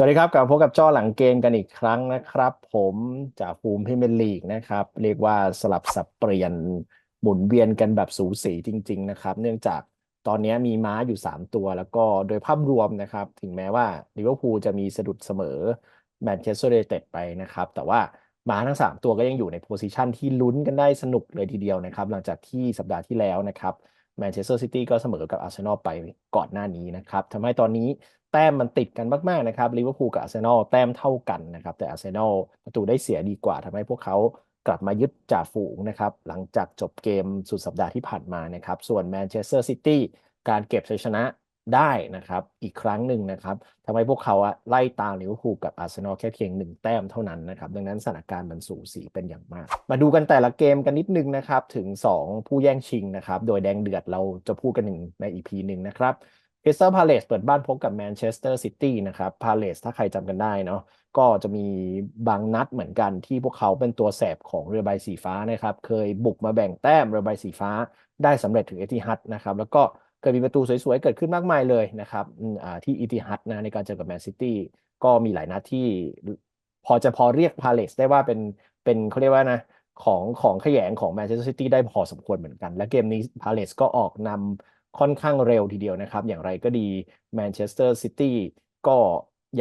สวัสดีครับกลับพบกับจ้อหลังเกมกันอีกครั้งนะครับ ผมจากภูมิพรีเมียร์ลีกนะครับ เรียกว่าสลับสับเปลี่ยนหมุนเวียนกันแบบสูสีจริง ๆ นะครับ เนื่องจากตอนนี้มีม้าอยู่ 3 ตัว แล้วก็โดยภาพรวมนะครับ ถึงแม้ว่าลิเวอร์พูลจะมีสะดุดเสมอแมนเชสเตอร์ยูไนเต็ดไปนะครับ แต่ว่าม้าทั้ง 3 ตัวก็ยังอยู่ในโพซิชันที่ลุ้นกันได้สนุกเลยทีเดียวนะครับ หลังจากที่สัปดาห์ที่แล้วนะครับแมนเชสเตอร์ซิตี้ก็เสมอกับอาร์เซนอลไปก่อนหน้านี้นะครับทำให้ตอนนี้ แต้มมันติดกันมากๆนะครับลิเวอร์พูลกับอาร์เซนอลแต้มเท่ากันนะครับ แต่อาร์เซนอลประตูได้เสียดีกว่าทำให้พวกเขากลับมายึดจ่าฝูงนะครับ หลังจากจบเกมสุดสัปดาห์ที่ผ่านมานะครับ ส่วนแมนเชสเตอร์ซิตี้การเก็บชัยชนะได้นะครับ อีกครั้งหนึ่งนะครับทำให้พวกเขาอะไล่ตามลิเวอร์พูลกับอาร์เซนอลแค่เพียงหนึ่งแต้มเท่านั้นนะครับ ดังนั้นสถานการณ์มันสูสีเป็นอย่างมาก มาดูกันแต่ละเกมกันนิดนึงนะครับ ถึง 2 ผู้แย่งชิงนะครับ โดยแดงเดือดเราจะพูดกันหนึ่งใน EP หนึ่งนะครับ คริสตัลพาเลสเปิดบ้านพบกับแมนเชสเตอร์ซิตี้นะครับพาเลสถ้าใครจำกันได้เนาะก็จะมีบางนัดเหมือนกันที่พวกเขาเป็นตัวแสบของเรือใบสีฟ้านะครับ เคยบุกมาแบ่งแต้มเรือใบสีฟ้าได้สำเร็จถึงเอติฮัดนะครับ แล้วก็เคยมีประตูสวยๆ เกิดขึ้นมากมายเลยนะครับที่เอีติฮัดนะในการเจอกับแมนซิตี้ก็มีหลายนัดที่พอจะพอเรียกพาเลสได้ว่าเป็นเป็นเขาเรียกว่านะของของขยงของแมนเชสเตอร์ซิตี้ได้พอสมควรเหมือนกัน และเกมนี้พาเลสก็ออกนำ ค่อนข้างเร็วทีเดียวนะครับ อย่างไรก็ดีแมนเชสเตอร์ซิตี้ก็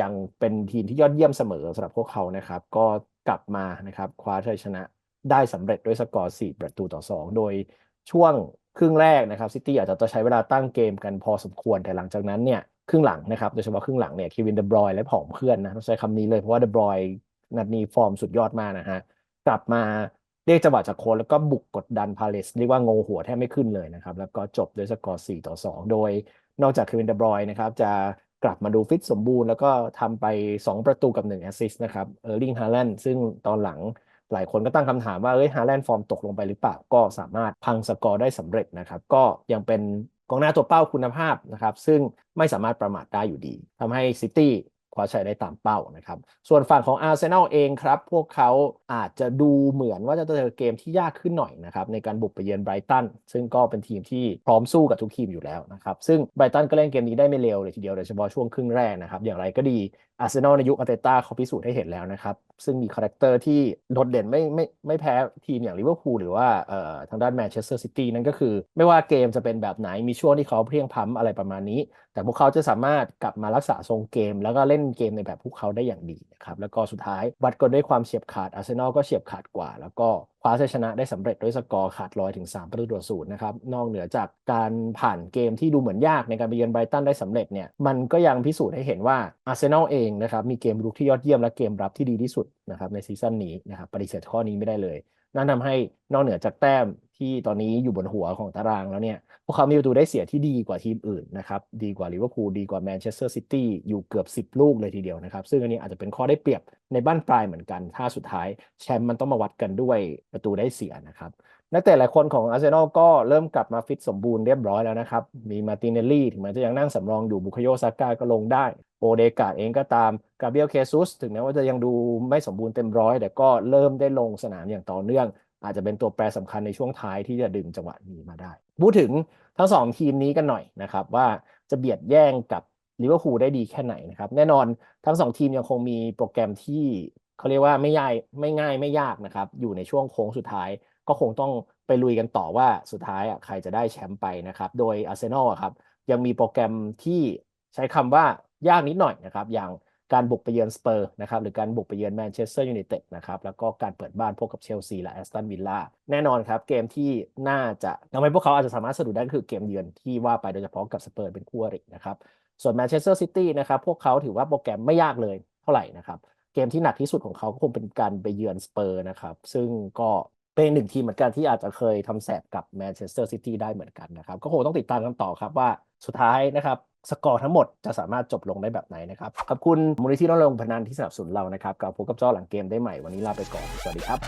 ยังเป็นทีมที่ยอดเยี่ยมเสมอสำหรับพวกเขานะครับ ก็กลับมานะครับคว้าชัยชนะได้สำเร็จด้วยสกอร์ 4 ประตูต่อ 2 โดยช่วงครึ่งแรกนะครับซิตี้อาจจะต้องใช้เวลาตั้งเกมกันพอสมควรแต่หลังจากนั้นเนี่ยครึ่งหลังนะครับโดยเฉพาะครึ่งหลังเนี่ยเควินเดบรอยและผองเพื่อนนะต้องใช้คำนี้เลยเพราะว่าเดบรอยนัดนี้ฟอร์มสุดยอดมากนะฮะกลับมา เรียกจังหวะจากโคนแล้วก็บุกกดดันพาเลสเรียกว่างงหัวแทบไม่ขึ้นเลยนะครับ แล้วก็จบด้วยสกอร์ 4 ต่อ 2 โดยนอกจากเควินเดบรอยนะครับ จะกลับมาดูฟิตสมบูรณ์ แล้วก็ทำไป 2 ประตูกับ1แอสซิสต์นะครับเออร์ลิงฮาแลนด์ซึ่งตอนหลังหลายคนก็ตั้งคำถามว่าเอ้ยฮาแลนด์ฟอร์มตกลงไปหรือเปล่า ก็สามารถพังสกอร์ได้สำเร็จนะครับ ก็ยังเป็นกองหน้าตัวเป้าคุณภาพนะครับ ซึ่งไม่สามารถประมาทได้อยู่ดีทำให้ซิตี้ คว้าชัยได้ตามเป้านะครับ ส่วนฝั่งของอาร์เซนอลเองครับ พวกเขาอาจจะดูเหมือนว่าจะเจอเกมที่ยากขึ้นหน่อยนะครับในการบุกไปเยือนไบรตันซึ่งก็เป็นทีมที่พร้อมสู้กับทุกทีมอยู่แล้วนะครับ ซึ่งไบรตันก็เล่นเกมนี้ได้ไม่เลวเลยทีเดียวโดยเฉพาะช่วงครึ่งแรกนะครับ อย่างไรก็ดีอาร์เซนอลในยุคอาร์เตต้าเขาพิสูจน์ให้เห็นแล้วนะครับ ซึ่งมีคาแรคเตอร์ที่โดดเด่นไม่ไม่ไม่แพ้ทีมอย่างลิเวอร์พูลหรือว่าเอ่อทางด้านแมนเชสเตอร์ซิตี้นั่นก็คือ ไม่ว่าเกมจะเป็นแบบไหนมีช่วงที่เขาเพลียงพ้ำอะไรประมาณนี้ แต่พวกเขาจะสามารถกลับมารักษาทรงเกม แล้วก็เล่นเกมในแบบพวกเขาได้อย่างดีนะครับแล้วก็สุดท้ายวัดกันด้วยความเฉียบขาดอาร์เซนอลก็เฉียบขาดกว่า แล้วก็คว้าชัยชนะได้สำเร็จด้วยสกอร์ขาดลอยถึง 3 ประตูต่อศูนย์นะครับนอกเหนือจากการผ่านเกมที่ดูเหมือนยากในการไปเยือนไบรตันได้สำเร็จเนี่ยมันก็ยังพิสูจน์ให้เห็นว่าอาร์เซนอลเองนะครับมีเกมรุกที่ยอดเยี่ยมและเกมรับที่ดีที่สุดนะครับในซีซั่นนี้นะครับปฏิเสธข้อนี้ไม่ได้เลย นั่นทำให้นอกเหนือจากแต้มที่ตอนนี้อยู่บนหัวของตารางแล้วเนี่ยพวกเขามีประตูได้เสียที่ดีกว่าทีมอื่นนะครับดีกว่าลิเวอร์พูลดีกว่าแมนเชสเตอร์ซิตี้อยู่เกือบ 10 ลูกเลยทีเดียวนะครับ ซึ่งอันนี้อาจจะเป็นข้อได้เปรียบในบ้านปลายเหมือนกัน ถ้าสุดท้ายแชมป์มันต้องมาวัดกันด้วยประตูได้เสียนะครับนักเตะหลายคนของอาร์เซนอลก็เริ่มกลับมาฟิตสมบูรณ์เรียบร้อยแล้วนะครับ มีมาตินเนลลี่ถึงแม้จะยังนั่งสำรองอยู่บุคโยซาก้าก็ลงได้ โอเดกาเองก็ตามกาเบรียลเคซุสถึงแม้ว่าจะยังดูไม่สมบูรณ์เต็มร้อย แต่ก็เริ่มได้ลงสนามอย่างต่อเนื่อง อาจจะเป็นตัวแปรสำคัญในช่วงท้ายที่จะดึงจังหวะนี้มาได้พูดถึงทั้งสองทีมนี้กันหน่อยนะครับว่าจะเบียดแย่งกับลิเวอร์พูลได้ดีแค่ไหนนะครับแน่นอนทั้งสองทีมยังคงมีโปรแกรมที่เขาเรียกว่าไม่ยากไม่ง่ายไม่ยากนะครับอยู่ในช่วงโค้งสุดท้ายก็คงต้องไปลุยกันต่อว่าสุดท้ายอะใครจะได้แชมป์ไปนะครับ โดยอาร์เซนอลครับยังมีโปรแกรมที่ใช้คำว่า ยากนิดหน่อยนะครับ อย่างการบุกไปเยือนสเปอร์นะครับหรือการบุกไปเยือนแมนเชสเตอร์ยูไนเต็ดนะครับแล้วก็การเปิดบ้านพบกับเชลซีและแอสตันวิลล่าแน่นอนครับ เกมที่น่าจะทำให้พวกเขาอาจจะสามารถสะดุดได้คือเกมเยือนที่ว่าไปโดยเฉพาะกับสเปอร์เป็นคู่อรินะครับส่วนแมนเชสเตอร์ซิตี้นะครับพวกเขาถือว่าโปรแกรมไม่ยากเลยเท่าไหร่นะครับเกมที่หนักที่สุดของเขาก็คงเป็นการไปเยือนสเปอร์นะครับซึ่งก็เป็นหนึ่งทีมเหมือนกันที่อาจจะเคยทำแสบกับแมนเชสเตอร์ซิตี้ได้เหมือนกันนะครับ ก็คงต้องติดตามกันต่อครับว่าสุดท้ายนะครับ สกอร์ทั้งหมดจะสามารถจบลงได้แบบไหนนะครับ ขอบคุณมูลนิธิน้องลงพนันที่สนับสนุนเรานะครับกับพบกับเจ้าหลังเกมได้ใหม่วันนี้ลาไปก่อน สวัสดีครับ